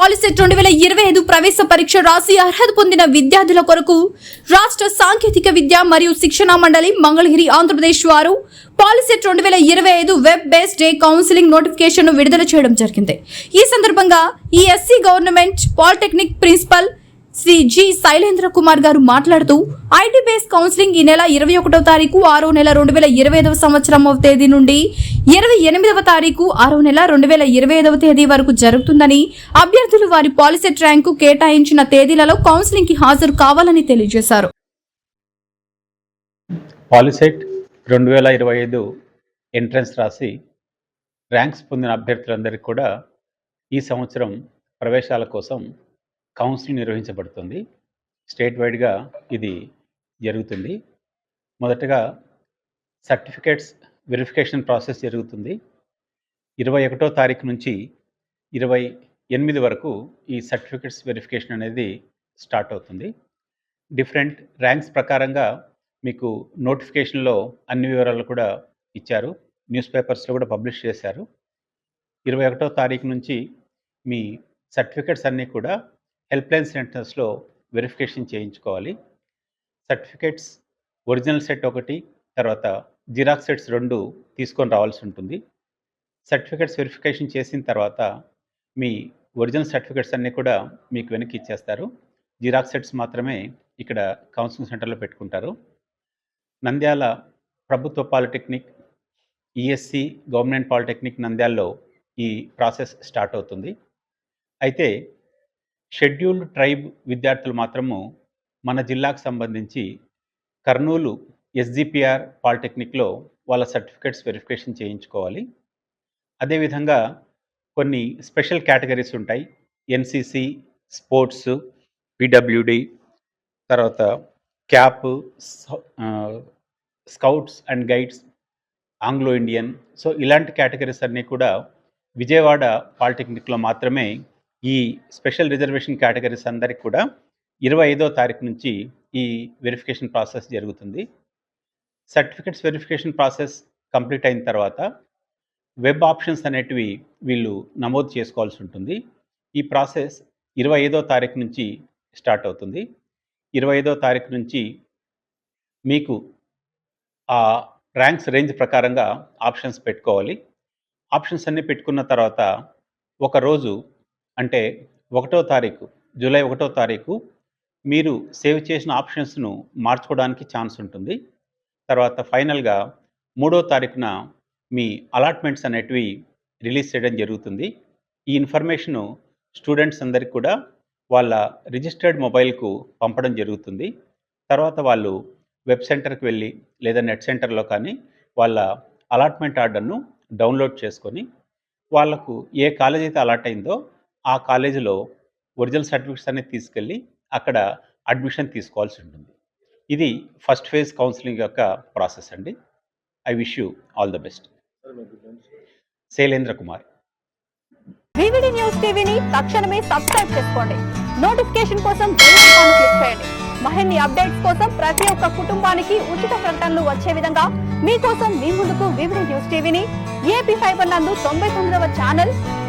polycet రెండు వేల ఇరవై ఐదు ప్రవేశ పరీక్ష రాసి అర్హత పొందిన విద్యార్థుల కొరకు రాష్ట్ర సాంకేతిక విద్య మరియు శిక్షణ మండలి మంగళగిరి ఆంధ్రప్రదేశ్ వారు పాలిసెట్ రెండు వేల ఇరవై ఐదు వెబ్ బేస్డ్ డే కౌన్సిలింగ్ నోటిఫికేషన్ను విడుదల చేయడం జరిగింది. ఈ సందర్భంగా ఈ SC government polytechnic principal Shri G Shailendra Kumar గారు మాట్లాడుతూ ఐటీ బేస్ కౌన్సిలింగ్ ఈ నెల ఇరవై ఒకటో తారీఖు ఆరో నెల రెండు వేల ఇరవై ఐదవ సంవత్సరం తేదీ నుండి ఇరవై ఎనిమిదవ తారీఖు ఆరో నెల రెండు వేల ఇరవై ఐదవ తేదీ వరకు జరుగుతుందని అభ్యర్థులు వారి పాలిసెట్ ర్యాంకు కేటాయించిన తేదీలలో కౌన్సిలింగ్కి హాజరు కావాలని తెలియజేశారు. పాలిసెట్ రెండు వేల ఇరవై ఐదు ఎంట్రన్స్ రాసి ర్యాంక్స్ పొందిన అభ్యర్థులందరికీ కూడా ఈ సంవత్సరం ప్రవేశాల కోసం కౌన్సిలింగ్ నిర్వహించబడుతుంది. స్టేట్ వైడ్గా ఇది జరుగుతుంది. మొదటగా సర్టిఫికేట్స్ వెరిఫికేషన్ ప్రాసెస్ జరుగుతుంది. ఇరవై ఒకటో తారీఖు నుంచి ఇరవై ఎనిమిది వరకు ఈ సర్టిఫికేట్స్ వెరిఫికేషన్ అనేది స్టార్ట్ అవుతుంది. డిఫరెంట్ ర్యాంక్స్ ప్రకారంగా మీకు నోటిఫికేషన్లో అన్ని వివరాలు కూడా ఇచ్చారు. న్యూస్ పేపర్స్లో కూడా పబ్లిష్ చేశారు. ఇరవై ఒకటో తారీఖు నుంచి మీ సర్టిఫికెట్స్ అన్నీ కూడా హెల్ప్లైన్ సెంటర్స్లో వెరిఫికేషన్ చేయించుకోవాలి. సర్టిఫికెట్స్ ఒరిజినల్ సెట్ ఒకటి తర్వాత జిరాక్స్ సెట్స్ రెండు తీసుకొని రావాల్సి ఉంటుంది. సర్టిఫికేట్స్ వెరిఫికేషన్ చేసిన తర్వాత మీ ఒరిజినల్ సర్టిఫికేట్స్ అన్నీ కూడా మీకు వెనక్కి ఇచ్చేస్తారు. జిరాక్స్ సెట్స్ మాత్రమే ఇక్కడ కౌన్సిలింగ్ సెంటర్లో పెట్టుకుంటారు. నంద్యాల ప్రభుత్వ పాలిటెక్నిక్ ఈఎస్సి గవర్నమెంట్ పాలిటెక్నిక్ నంద్యాలలో ఈ ప్రాసెస్ స్టార్ట్ అవుతుంది. అయితే షెడ్యూల్డ్ ట్రైబ్ విద్యార్థులు మాత్రము మన జిల్లాకు సంబంధించి కర్నూలు ఎస్జిపిఆర్ పాలిటెక్నిక్లో వాళ్ళ సర్టిఫికేట్స్ వెరిఫికేషన్ చేయించుకోవాలి. అదేవిధంగా కొన్ని స్పెషల్ కేటగిరీస్ ఉంటాయి. ఎన్సిసి స్పోర్ట్స్ పిడబ్ల్యూడి తర్వాత CAP scouts and guides Anglo Indian. So ఇలాంటి కేటగిరీస్ అన్నీ కూడా విజయవాడ పాలిటెక్నిక్లో మాత్రమే ఈ స్పెషల్ రిజర్వేషన్ కేటగిరీస్ అందరికి కూడా ఇరవై ఐదో తారీఖు నుంచి ఈ వెరిఫికేషన్ ప్రాసెస్ జరుగుతుంది. సర్టిఫికెట్స్ వెరిఫికేషన్ ప్రాసెస్ కంప్లీట్ అయిన తర్వాత వెబ్ ఆప్షన్స్ అనేటివి వీళ్ళు నమోదు చేసుకోవాల్సి ఉంటుంది. ఈ ప్రాసెస్ ఇరవై ఐదో తారీఖు నుంచి స్టార్ట్ అవుతుంది. ఇరవై ఐదో తారీఖు నుంచి మీకు ఆ ర్యాంక్స్ రేంజ్ ప్రకారంగా ఆప్షన్స్ పెట్టుకోవాలి. ఆప్షన్స్ అన్నీ పెట్టుకున్న తర్వాత ఒక రోజు అంటే ఒకటో తారీఖు జూలై ఒకటో తారీఖు మీరు సేవ్ చేసిన ఆప్షన్స్ను మార్చుకోవడానికి ఛాన్స్ ఉంటుంది. తర్వాత ఫైనల్గా మూడో తారీఖున మీ అలాట్మెంట్స్ అనేటివి రిలీజ్ చేయడం జరుగుతుంది. ఈ ఇన్ఫర్మేషను స్టూడెంట్స్ అందరికి కూడా వాళ్ళ రిజిస్టర్డ్ మొబైల్కు పంపడం జరుగుతుంది. తర్వాత వాళ్ళు వెబ్ సెంటర్కి వెళ్ళి లేదా నెట్ సెంటర్లో కానీ వాళ్ళ అలాట్మెంట్ ఆర్డర్ను డౌన్లోడ్ చేసుకొని వాళ్ళకు ఏ కాలేజ్ అయితే అలాట్ అయిందో ఆ కాలేజీలో ఒరిజినల్ సర్టిఫికేట్స్ అనేది తీసుకెళ్ళి అక్కడ అడ్మిషన్ తీసుకోవాల్సి ఉంటుంది. ఇది ఫస్ట్ ఫేజ్ కౌన్సిలింగ్ యొక్క ప్రాసెస్ అండి. I wish you all the best. Shailendra Kumar. VVD news టీవీని తక్షణమే సబ్స్క్రైబ్ చేసుకోండి. నోటిఫికేషన్ కోసం బెల్ ఐకాన్ క్లిక్ చేయండి. మరిన్ని అప్డేట్స్ కోసం ప్రతి ఒక్క కుటుంబానికి ఉచిత ప్రకటనలు వచ్చే విధంగా మీకోసం మీ ముందుకు వివిడి న్యూస్ టీవీని ఏపీ ఫైబర్ నందు తొంభై తొమ్మిదవ ఛానల్